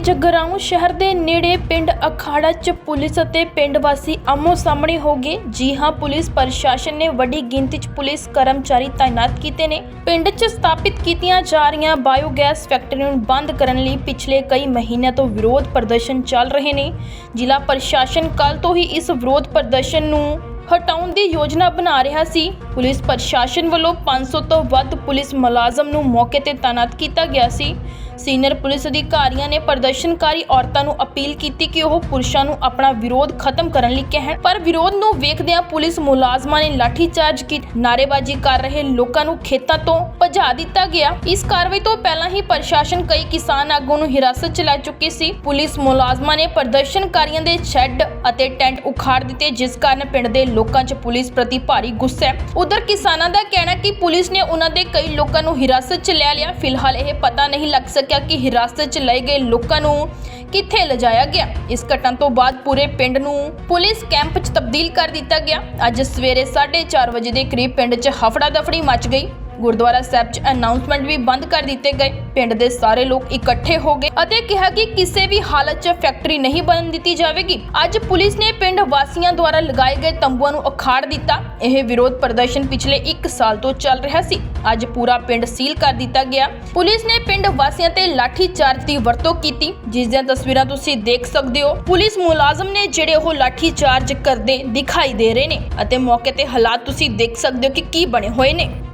ਲੁਧਿਆਣੇ ਦੇ ਜਗਰਾਉਂ ਸ਼ਹਿਰ ਦੇ ਨੇੜੇ ਪਿੰਡ ਅਖਾੜਾ 'ਚ ਪੁਲਿਸ ਅਤੇ ਪਿੰਡ ਵਾਸੀ ਆਮੋ ਸਾਹਮਣੇ ਹੋ ਗਏ। ਜੀ ਹਾਂ, ਪੁਲਿਸ ਪ੍ਰਸ਼ਾਸਨ ਨੇ ਵੱਡੀ ਗਿਣਤੀ 'ਚ ਪੁਲਿਸ ਕਰਮਚਾਰੀ ਤਾਇਨਾਤ ਕੀਤੇ ਨੇ। ਪਿੰਡ 'ਚ ਸਥਾਪਿਤ ਕੀਤੀਆਂ ਜਾ ਰਹੀਆਂ ਬਾਇਓਗੈਸ ਫੈਕਟਰੀ ਨੂੰ ਬੰਦ ਕਰਨ ਲਈ ਪਿਛਲੇ ਕਈ ਮਹੀਨਿਆਂ ਤੋਂ ਵਿਰੋਧ ਪ੍ਰਦਰਸ਼ਨ ਚੱਲ ਰਹੇ ਨੇ। ਜ਼ਿਲ੍ਹਾ ਪ੍ਰਸ਼ਾਸਨ ਕੱਲ ਤੋਂ ਹੀ ਇਸ ਵਿਰੋਧ ਪ੍ਰਦਰਸ਼ਨ ਨੂੰ ਹਟਾਉਣ ਦੀ ਯੋਜਨਾ ਬਣਾ ਰਿਹਾ ਸੀ। ਪੁਲਿਸ ਪ੍ਰਸ਼ਾਸਨ ਵੱਲੋਂ 500 ਤੋਂ ਵੱਧ ਪੁਲਿਸ ਮੁਲਾਜ਼ਮ ਨੂੰ ਮੌਕੇ ਤੇ ਤਾਇਨਾਤ ਕੀਤਾ ਗਿਆ ਸੀ। ਸੀਨੀਅਰ ਪੁਲਿਸ ਅਧਿਕਾਰੀਆਂ ਨੇ ਪ੍ਰਦਰਸ਼ਨਕਾਰੀ ਔਰਤਾਂ ਨੂੰ ਅਪੀਲ ਕੀਤੀ ਕਿ ਉਹ ਪੁਰਸ਼ਾਂ ਨੂੰ ਆਪਣਾ ਵਿਰੋਧ ਖਤਮ ਕਰਨ ਲਈ ਕਹਿਣ। ਪਰ ਵਿਰੋਧ ਨੂੰ ਵੇਖਦਿਆਂ ਪੁਲਿਸ ਮੁਲਾਜ਼ਮਾਂ ਨੇ ਲਾਠੀਚਾਰਜ ਕੀ ਨਾਰੇਬਾਜ਼ੀ ਕਰ ਰਹੇ ਲੋਕਾਂ ਨੂੰ ਖੇਤਾਂ ਤੋਂ ਭਜਾ ਦਿੱਤਾ ਗਿਆ। ਇਸ ਕਾਰਵਾਈ ਤੋਂ ਪਹਿਲਾਂ ਹੀ ਪ੍ਰਸ਼ਾਸਨ ਕਈ ਕਿਸਾਨ ਆਗੂ ਨੂੰ ਹਿਰਾਸਤ 'ਚ ਲੈ ਚੁੱਕੀ ਸੀ। ਪੁਲਿਸ ਮੁਲਾਜ਼ਮਾਂ ਨੇ ਪ੍ਰਦਰਸ਼ਨਕਾਰੀਆਂ ਦੇ ਸ਼ੈੱਡ ਅਤੇ ਟੈਂਟ ਉਖਾੜ ਦਿੱਤੇ, ਜਿਸ ਕਾਰਨ ਪਿੰਡ ਦੇ ਲੋਕਾਂ 'ਚ ਪੁਲਿਸ ਪ੍ਰਤੀ ਭਾਰੀ ਗੁੱਸਾ ਹੈ। ਉਧਰ ਕਿਸਾਨਾਂ ਦਾ ਕਹਿਣਾ ਕਿ ਪੁਲਿਸ ਨੇ ਉਹਨਾਂ ਦੇ ਕਈ ਲੋਕਾਂ ਨੂੰ ਹਿਰਾਸਤ 'ਚ ਲੈ ਲਿਆ। ਫਿਲਹਾਲ ਇਹ ਪਤਾ ਨਹੀਂ ਲੱਗ ਸਕਿਆ ਕਿ ਹਿਰਾਸਤ 'ਚ ਲਏ ਗਏ ਲੋਕਾਂ ਨੂੰ ਕਿੱਥੇ ਲਿਜਾਇਆ ਗਿਆ। ਇਸ ਘਟਨਾ ਤੋਂ ਬਾਅਦ ਪੂਰੇ ਪਿੰਡ ਨੂੰ ਪੁਲਿਸ ਕੈਂਪ 'ਚ ਤਬਦੀਲ ਕਰ ਦਿੱਤਾ ਗਿਆ। ਅੱਜ ਸਵੇਰੇ 4:30 ਵਜੇ ਦੇ ਕਰੀਬ ਪਿੰਡ 'ਚ ਹਫੜਾ ਦਫੜੀ ਮਚ ਗਈ। ਗੁਰਦੁਆਰਾ ਸਾਹਿਬ 'ਚ ਅਨਾਉਂਸਮੈਂਟ ਵੀ ਬੰਦ ਕਰ ਦਿੱਤੇ ਗਏ। ਪਿੰਡ ਦੇ ਸਾਰੇ ਲੋਕ ਇਕੱਠੇ ਹੋ ਗਏ ਅਤੇ ਕਿਹਾ ਕਿ ਕਿਸੇ ਵੀ ਹਾਲਤ 'ਚ ਫੈਕਟਰੀ ਨਹੀਂ ਬਣਨ ਦਿੱਤੀ ਜਾਵੇਗੀ। ਅੱਜ ਪੁਲਿਸ ਨੇ ਪਿੰਡ ਵਾਸੀਆਂ ਦੁਆਰਾ ਲਗਾਏ ਗਏ ਤੰਬੂਆਂ ਨੂੰ ਅਖਾੜ ਦਿੱਤਾ। ਇਹ ਵਿਰੋਧ ਪ੍ਰਦਰਸ਼ਨ ਪਿਛਲੇ 1 ਸਾਲ ਤੋਂ ਚੱਲ ਰਿਹਾ ਸੀ। ਅੱਜ ਪੂਰਾ ਪਿੰਡ ਸੀਲ ਕਰ ਦਿੱਤਾ ਗਿਆ। ਪੁਲਿਸ ਨੇ ਪਿੰਡ ਵਾਸੀਆਂ ਤੇ ਲਾਠੀ ਚਾਰਜ ਦੀ ਵਰਤੋਂ ਕੀਤੀ। ਜਿਸ ਦੀਆਂ ਤਸਵੀਰਾਂ ਤੁਸੀਂ ਦੇਖ ਸਕਦੇ ਹੋ। ਪੁਲਿਸ ਮੁਲਾਜ਼ਮ ਨੇ ਜਿਹੜੇ ਉਹ ਲਾਠੀ ਚਾਰਜ ਕਰਦੇ ਦਿਖਾਈ ਦੇ ਰਹੇ ਨੇ ਅਤੇ ਮੌਕੇ ਤੇ ਹਾਲਾਤ ਤੁਸੀਂ ਦੇਖ ਸਕਦੇ ਹੋ ਕਿ ਕੀ ਬਣੇ ਹੋਏ ਨੇ।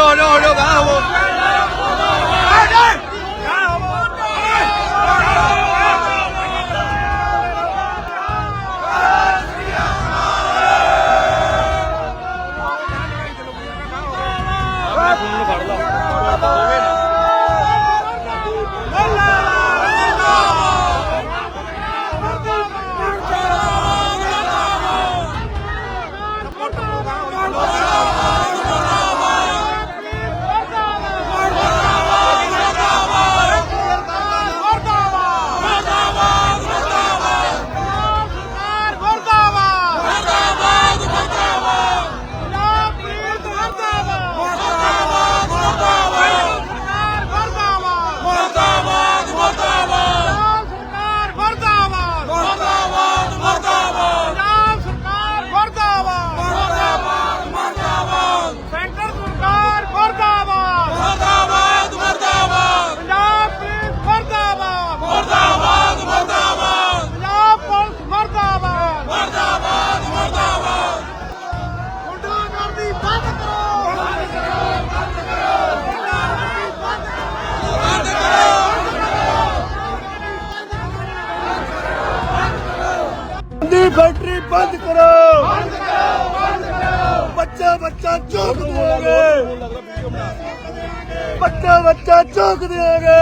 ਹੋ ਜਾ ਹੋ ਜਾ ਦੀ ਫੈਕਟਰੀ ਬੰਦ ਕਰੋ। ਬੰਦ ਕਰੋ ਬੰਦ ਕਰੋ ਬੱਚਾ ਬੱਚਾ ਚੌਕ ਦੇਗੇ ਬੱਚਾ ਬੱਚਾ ਚੌਕ ਦੇਗੇ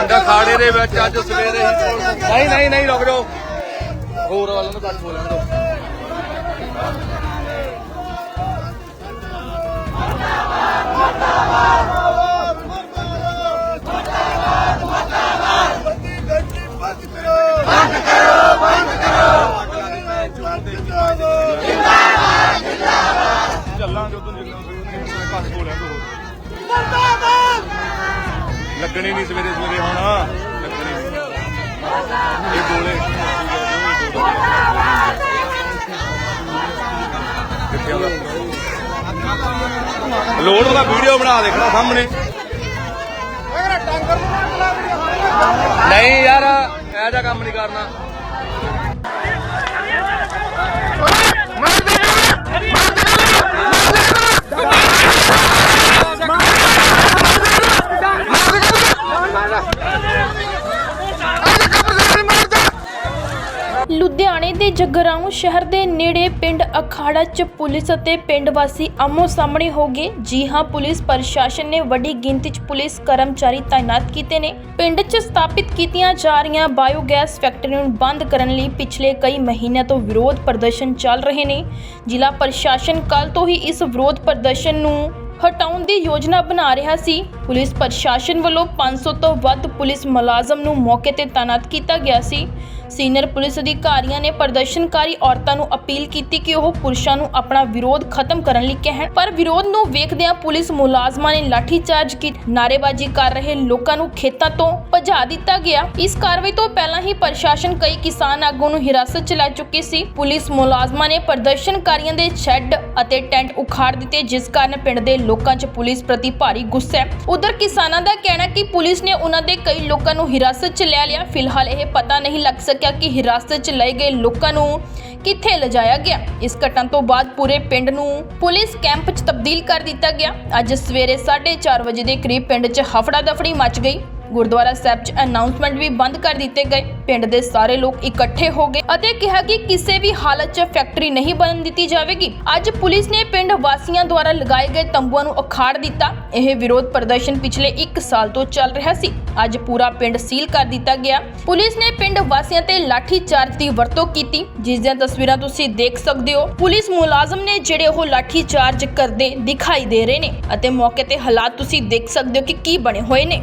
ਅੰਡਾ ਖਾੜੇ ਦੇ ਵਿੱਚ ਅੱਜ ਸਵੇਰੇ ਹੀ ਨਹੀਂ ਨਹੀਂ ਨਹੀਂ ਰੁਕ ਜਾਓ। ਹੋਰ ਵੱਲ ਨੂੰ ਕੱਟ ਬੋਲਣ ਦੋ ਲੱਗਣੀ ਨਹੀਂ ਸਵੇਰੇ ਸਵੇਰੇ ਹੁਣ। ਲੱਗਣੇ ਲੋੜ ਦਾ ਵੀਡੀਓ ਬਣਾ ਦੇਖਣਾ ਸਾਹਮਣੇ। ਨਹੀਂ ਯਾਰ ਐ ਜਾ ਕੰਮ ਨਹੀਂ ਕਰਨਾ। ਦੇ ਜਗਰਾਉਂ ਸ਼ਹਿਰ ਦੇ ਨੇੜੇ ਪਿੰਡ ਅਖਾੜਾ 'ਚ ਪੁਲਿਸ ਅਤੇ ਪਿੰਡ ਵਾਸੀ ਆਮੋ ਸਾਹਮਣੇ ਹੋ ਗਏ। ਜੀ ਹਾਂ, ਪੁਲਿਸ ਪ੍ਰਸ਼ਾਸਨ ਨੇ ਵੱਡੀ ਗਿਣਤੀ 'ਚ ਪੁਲਿਸ ਕਰਮਚਾਰੀ ਤਾਇਨਾਤ ਕੀਤੇ ਨੇ। ਪਿੰਡ 'ਚ ਸਥਾਪਿਤ ਕੀਤੀਆਂ ਜਾ ਰਹੀਆਂ ਬਾਇਓਗੈਸ ਫੈਕਟਰੀ ਨੂੰ ਬੰਦ ਕਰਨ ਲਈ ਪਿਛਲੇ ਕਈ ਮਹੀਨਿਆਂ ਤੋਂ ਵਿਰੋਧ ਪ੍ਰਦਰਸ਼ਨ ਚੱਲ ਰਹੇ ਨੇ। ਜ਼ਿਲ੍ਹਾ ਪ੍ਰਸ਼ਾਸਨ ਕੱਲ ਤੋਂ ਹੀ ਇਸ ਵਿਰੋਧ ਪ੍ਰਦਰਸ਼ਨ ਨੂੰ ਹਟਾਉਣ ਦੀ ਯੋਜਨਾ ਬਣਾ ਰਿਹਾ ਸੀ। ਪੁਲਿਸ ਪ੍ਰਸ਼ਾਸਨ ਵੱਲੋਂ 500 ਤੋਂ ਵੱਧ ਪੁਲਿਸ ਮੁਲਾਜ਼ਮ ਨੂੰ ਮੌਕੇ ਤੇ ਤਾਇਨਾਤ ਕੀਤਾ ਗਿਆ ਸੀ। ਸੀਨੀਅਰ ਪੁਲਿਸ ਅਧਿਕਾਰੀਆਂ ਨੇ ਪ੍ਰਦਰਸ਼ਨਕਾਰੀ ਔਰਤਾਂ ਨੂੰ ਅਪੀਲ ਕੀਤੀ ਕਿ ਉਹ ਪੁਰਸ਼ਾਂ ਨੂੰ ਆਪਣਾ ਵਿਰੋਧ ਖਤਮ ਕਰਨ ਲਈ ਕਹਿਣ। ਪਰ ਵਿਰੋਧ ਨੂੰ ਵੇਖਦਿਆਂ ਪੁਲਿਸ ਮੁਲਾਜ਼ਮਾਂ ਨੇ ਲਾਠੀਚਾਰਜ ਕੀ ਨਾਰੇਬਾਜ਼ੀ ਕਰ ਰਹੇ ਲੋਕਾਂ ਨੂੰ ਖੇਤਾਂ ਤੋਂ ਭਜਾ ਦਿੱਤਾ ਗਿਆ। ਇਸ ਕਾਰਵਾਈ ਤੋਂ ਪਹਿਲਾਂ ਹੀ ਪ੍ਰਸ਼ਾਸਨ ਕਈ ਕਿਸਾਨ ਆਗੂ ਨੂੰ ਹਿਰਾਸਤ 'ਚ ਲੈ ਚੁੱਕੀ ਸੀ। ਪੁਲਿਸ ਮੁਲਾਜ਼ਮਾਂ ਨੇ ਪ੍ਰਦਰਸ਼ਨਕਾਰੀਆਂ ਦੇ ਸ਼ੈੱਡ ਅਤੇ ਟੈਂਟ ਉਖਾੜ ਦਿੱਤੇ, ਜਿਸ ਕਾਰਨ ਪਿੰਡ ਦੇ ਲੋਕਾਂ 'ਚ ਪੁਲਿਸ ਪ੍ਰਤੀ ਭਾਰੀ ਗੁੱਸਾ ਹੈ। ਉਧਰ ਕਿਸਾਨਾਂ ਦਾ ਕਹਿਣਾ ਕਿ ਪੁਲਿਸ ਨੇ ਉਹਨਾਂ ਦੇ ਕਈ ਲੋਕਾਂ ਨੂੰ ਹਿਰਾਸਤ 'ਚ ਲੈ ਲਿਆ। ਫਿਲਹਾਲ ਇਹ ਪਤਾ ਨਹੀਂ ਲੱਗ ਸਕਿਆ ਕਿ ਹਿਰਾਸਤ 'ਚ ਲਏ ਗਏ ਲੋਕਾਂ ਨੂੰ ਕਿੱਥੇ ਲਿਜਾਇਆ ਗਿਆ? ਇਸ ਘਟਨਾ ਤੋਂ ਬਾਅਦ ਪੂਰੇ ਪਿੰਡ ਨੂੰ ਪੁਲਿਸ ਕੈਂਪ 'ਚ ਤਬਦੀਲ ਕਰ ਦਿੱਤਾ ਗਿਆ। ਅੱਜ ਸਵੇਰੇ 4:30 ਵਜੇ ਦੇ ਕਰੀਬ ਪਿੰਡ 'ਚ ਹਫੜਾ ਦਫੜੀ ਮਚ ਗਈ। ਗੁਰਦੁਆਰਾ ਸਾਹਿਬ 'ਚ ਅਨਾਉਂਸਮੈਂਟ ਵੀ ਬੰਦ ਕਰ ਦਿੱਤੇ ਗਏ। ਪਿੰਡ ਦੇ ਸਾਰੇ ਲੋਕ ਇਕੱਠੇ ਹੋ ਗਏ ਅਤੇ ਕਿਹਾ ਕਿ ਕਿਸੇ ਵੀ ਹਾਲਤ 'ਚ ਫੈਕਟਰੀ ਨਹੀਂ ਬਣਨ ਦਿੱਤੀ ਜਾਵੇਗੀ। ਅੱਜ ਪੁਲਿਸ ਨੇ ਪਿੰਡ ਵਾਸੀਆਂ ਦੁਆਰਾ ਲਗਾਏ ਗਏ ਤੰਬੂਆਂ ਨੂੰ ਅਖਾੜ ਦਿੱਤਾ। ਇਹ ਵਿਰੋਧ ਪ੍ਰਦਰਸ਼ਨ ਪਿਛਲੇ 1 ਸਾਲ ਤੋਂ ਚੱਲ ਰਿਹਾ ਸੀ। ਅੱਜ ਪੂਰਾ ਪਿੰਡ ਸੀਲ ਕਰ ਦਿੱਤਾ ਗਿਆ। ਪੁਲਿਸ ਨੇ ਪਿੰਡ ਵਾਸੀਆਂ ਤੇ ਲਾਠੀ ਚਾਰਜ ਦੀ ਵਰਤੋਂ ਕੀਤੀ। ਜਿਸ ਦੀਆਂ ਤਸਵੀਰਾਂ ਤੁਸੀਂ ਦੇਖ ਸਕਦੇ ਹੋ। ਪੁਲਿਸ ਮੁਲਾਜ਼ਮ ਨੇ ਜਿਹੜੇ ਉਹ ਲਾਠੀ ਚਾਰਜ ਕਰਦੇ ਦਿਖਾਈ ਦੇ ਰਹੇ ਨੇ ਅਤੇ ਮੌਕੇ ਤੇ ਹਾਲਾਤ ਤੁਸੀਂ ਦੇਖ ਸਕਦੇ ਹੋ ਕਿ ਕੀ ਬਣੇ ਹੋਏ ਨੇ।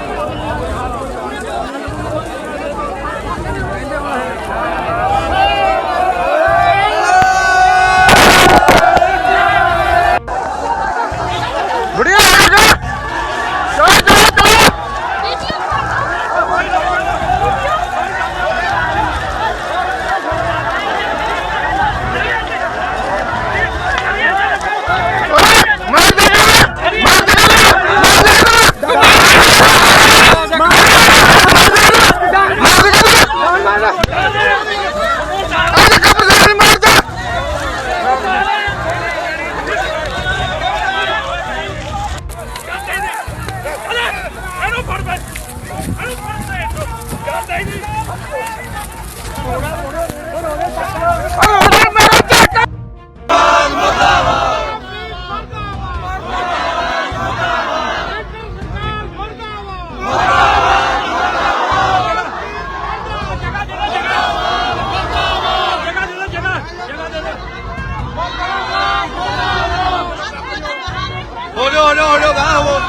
ਹੋ ਜਾਓ ਹੋ ਜਾਓ ਹੋ ਜਾਓ ਗਾਹ ਹੋ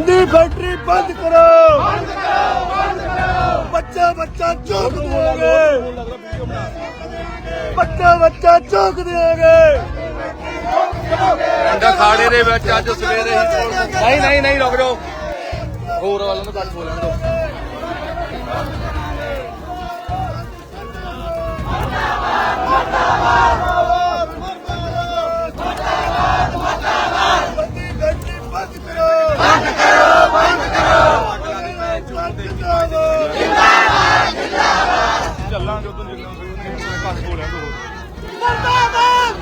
ਦੀ ਫੈਕਟਰੀ ਬੰਦ ਕਰੋ। ਬੰਦ ਕਰੋ ਬੰਦ ਕਰੋ ਬੱਚਾ ਬੱਚਾ ਚੌਕ ਦੇਗੇ ਬੱਚਾ ਬੱਚਾ ਚੌਕ ਦੇਗੇ ਪਿੰਡ ਖਾੜੇ ਦੇ ਵਿੱਚ ਅੱਜ ਸਵੇਰੇ ਨਹੀਂ ਨਹੀਂ ਨਹੀਂ, ਰੁਕ ਜਾਓ। ਹੋਰ ਵੱਲ ਨੂੰ ਕੱਟ ਬੋਲਣ ਦਿਓ ਮੁਰਦਾਬਾਦ ਮੁਰਦਾਬਾਦ ਮੁਰਦਾਬਾਦ ਬੰਦੀ ਫੈਕਟਰੀ ਬੰਦ ਕਰੋ ਬੰਦ ਕਰੋ ਬੰਦ ਕਰੋ ਜਿੰਦਾਬਾਦ ਚੱਲਾਂਗੇ ਉਦੋਂ ਜਿੱਦਾਂ ਫਿਰ ਘੱਟ ਹੋ ਲੈਣ ਦੋ ਮੁਰਦਾਬਾਦ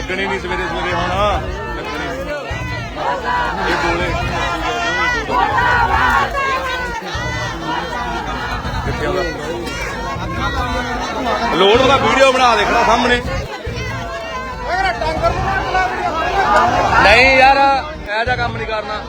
ਲੱਗਣੇ ਨਹੀਂ ਸਵੇਰੇ ਸਵੇਰੇ ਹੁਣ। ਲੱਗਣੇ। ਇਹ ਗੋਲੇ ਕਿੱਥੇ ਆਉਂਦਾ ਲੋਡ ਦਾ ਵੀਡੀਓ ਬਣਾ ਦੇਖਣਾ ਸਾਹਮਣੇ। ਨਹੀਂ ਯਾਰ ਇਹ ਜਿਹਾ ਕੰਮ ਨਹੀਂ ਕਰਨਾ।